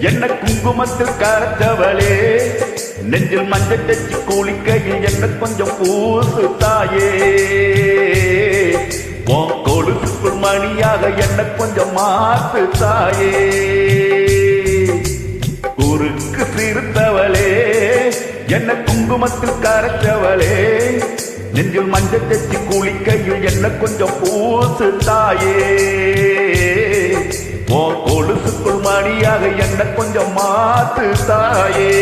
என்ன குங்குமத்தில் கரைச்சவளே நெஞ்சில் மஞ்சள் தச்சு குளிக்கையில் என்ன கொஞ்சம் பூசு தாயே. உன் மணியாக என்ன கொஞ்சம் மாத்து தாயே. குறுக்கு சிறுத்தவளே என்ன குங்குமத்தில் கரைச்சவளே நெஞ்சில் மஞ்சள் தச்சு குளிக்கையில் என்ன கொஞ்சம் பூசு தாயே. ஓ கொலுசுக்குள் மணியாக என்ன கொஞ்சம் மாத்து தாயே.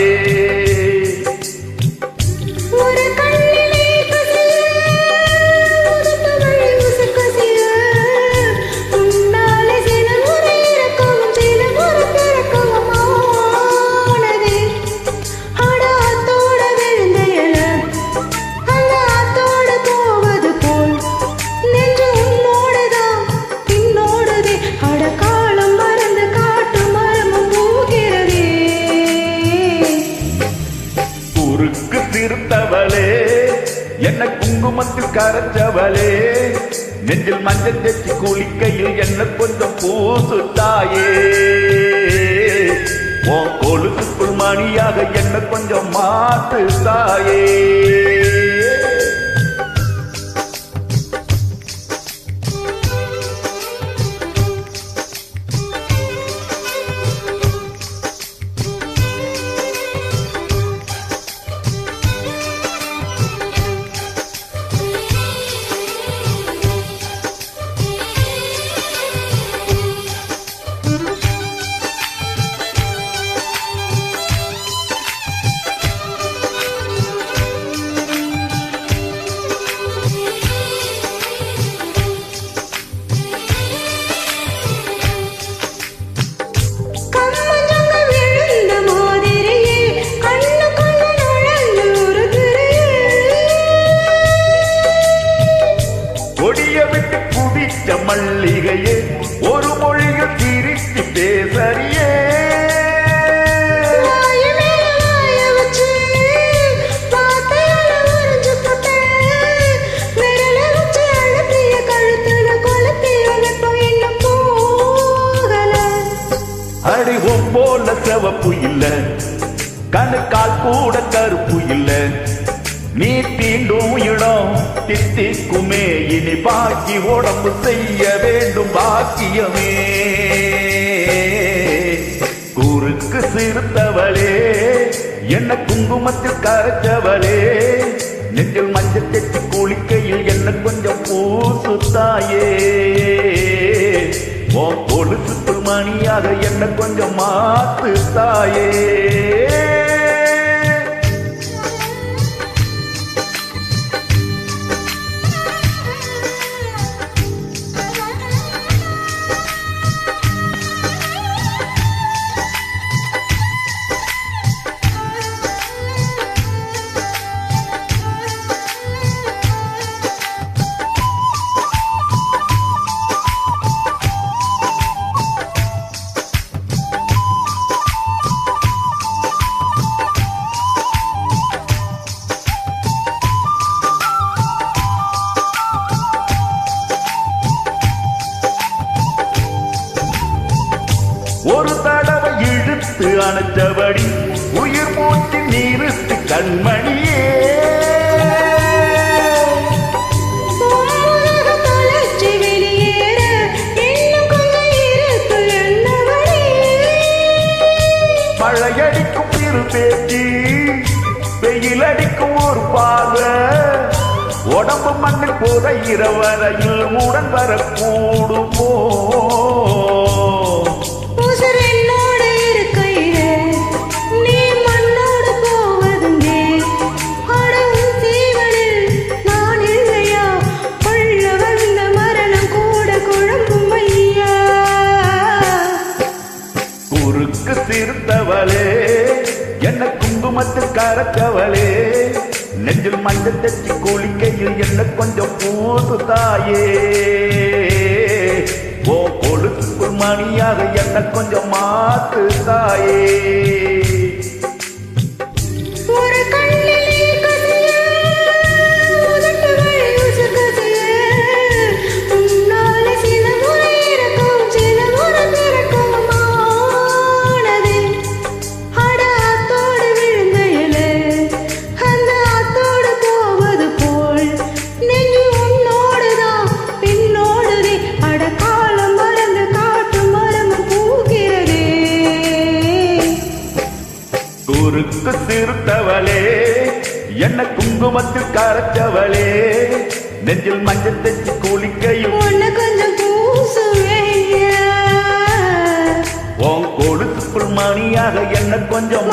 குங்குமத்தில் கரைச்சவளே நெஞ்சில் மஞ்சள் தேச்சி குளிக்கையில் என்ன கொஞ்சம் பூசு தாயே. ஓ கொலுசுக்குள் மணியாக என்ன கொஞ்சம் மாட்டு தாயே. கொடிய விட்டு குதிச்ச மல்லிகையே ஒரு மொழியில் சிரித்து பேசறியே. உன் போல சிவப்பு இல்ல கணுக்கால் கூட கருப்பு இல்ல. நீ தீண்டும் இடம் தித்திக்குமே இனி பாக்கி உடம்பு செய்ய வேண்டும் பாக்கியமே. குறுக்கு சிறுத்தவளே என்ன குங்குமத்தில் கரைச்சவளே நெஞ்சில் மஞ்சள் தெச்சு குளிக்கையில் என்ன கொஞ்சம் பூசு தாயே ஓ கொலுசுக்குள் மணியாக என்ன கொஞ்சம் மாத்து தாயே அணைச்சபடி உயிர் மூச்சு நிறுத்து கண்மணியே. மழையடிக்கும் இரு பேச்சு வெயில் அடிக்கும் ஒரு பார்வை உடம்பு மண்ணில் புதையிற வரையில் உடன் வரக்கூடுமோ. நெஞ்சில் மஞ்சள் தச்சு குளிக்கையில் என்ன கொஞ்சம் பூசு தாயே. ஓ கொலுசுக்குள் மணியாக என்ன கொஞ்சம் மாத்து தாயே. சிறுத்தவளே என்ன குங்குமத்தில் கரைச்சவளே. நெஞ்சில் மஞ்சள் தைச்சு குளிக்கையும் கொஞ்சம் உன் மணியாக என்ன கொஞ்சம்